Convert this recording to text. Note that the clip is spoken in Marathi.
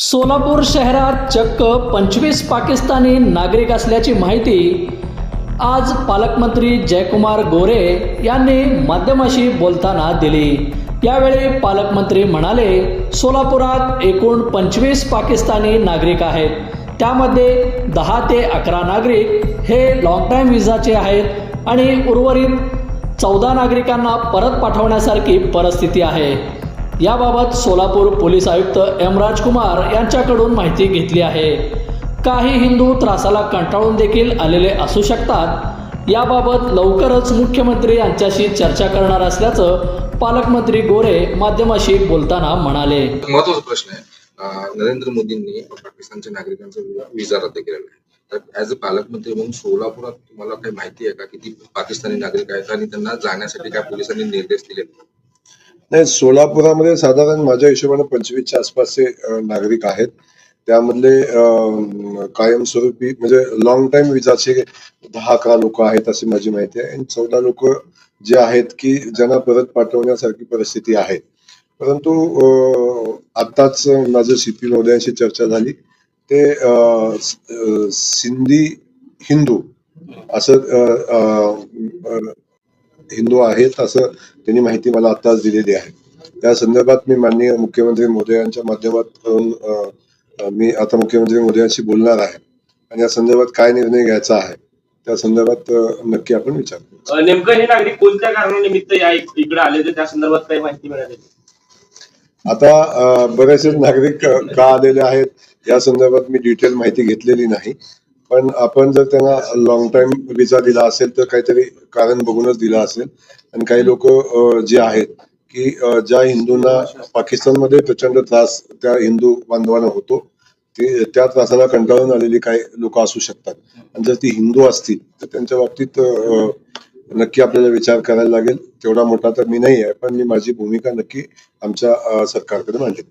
सोलापूर शहरात चक्क पंचवीस पाकिस्तानी नागरिक असल्याची माहिती आज पालकमंत्री जयकुमार गोरे यांनी माध्यमाशी बोलताना दिली. यावेळी पालकमंत्री म्हणाले सोलापुरात एकूण पंचवीस पाकिस्तानी नागरिक आहेत. त्यामध्ये दहा ते अकरा नागरिक हे लॉंग टाईम विजाचे आहेत आणि उर्वरित चौदा नागरिकांना परत पाठवण्यासारखी परिस्थिती आहे. याबाबत सोलापूर पोलीस आयुक्त एम राजकुमार यांच्याकडून माहिती घेतली आहे. काही हिंदू त्रासाला कंटाळून देखील आलेले असू शकतात. याबाबत लवकरच मुख्यमंत्री यांच्याशी चर्चा करणार असल्याचं पालकमंत्री गोरे माध्यमाशी बोलताना म्हणाले. महत्त्वाचा प्रश्न आहे. नरेंद्र मोदींनी पाकिस्तानच्या नागरिकांचा विजा रद्द केलेला आहे. तर ऍज अ पालकमंत्री म्हणून सोलापुरात तुम्हाला काही माहिती आहे का किती पाकिस्तानी नागरिक आहेत आणि त्यांना जाण्यासाठी काय पोलिसांनी निर्देश दिले नाही सोलापुरामध्ये साधारण माझ्या हिशोबाने पंचवीसच्या आसपासचे नागरिक आहेत. त्यामधले कायमस्वरूपी म्हणजे लॉंग टाइम विजाचे दहा अकरा लोक आहेत अशी माझी माहिती आहे. आणि चौदा लोक जे आहेत की ज्यांना परत पाठवण्यासारखी परिस्थिती आहे. परंतु आताच आत्ताच माझं सीपी महोदयांशी चर्चा झाली. ते सिंधी हिंदू असं हिंदू आहेत असं त्यांनी माहिती मला आत्ताच दिलेली आहे. त्या संदर्भात मी माननीय मुख्यमंत्री माध्यमातून अं, अं, मी आता मुख्यमंत्री मोदयांशी बोलणार आहे. आणि या संदर्भात काय निर्णय घ्यायचा आहे त्या संदर्भात नक्की आपण विचार नेमकं हे नागरिक कोणत्या कारणानिमित्त या इक- इकडे आले त्या संदर्भात काही माहिती मिळाली आता बरेचसे नागरिक का आलेले आहेत? या संदर्भात मी डिटेल माहिती घेतलेली नाही. पण आपण जर त्यांना लॉंग टाइम विजा दिला असेल तर काहीतरी कारण बघूनच दिला असेल. आणि काही लोक जे आहेत की ज्या हिंदूंना पाकिस्तानमध्ये प्रचंड त्रास त्या हिंदू बांधवांना होतो ते त्या त्रासाला कंटाळून आलेली काही लोक असू शकतात. आणि जर ती हिंदू असतील तर त्यांच्या बाबतीत नक्की आपल्याला विचार करायला लागेल. तेवढा मोठा तर मी नाही आहे पण मी माझी भूमिका नक्की आमच्या सरकारकडे मांडेल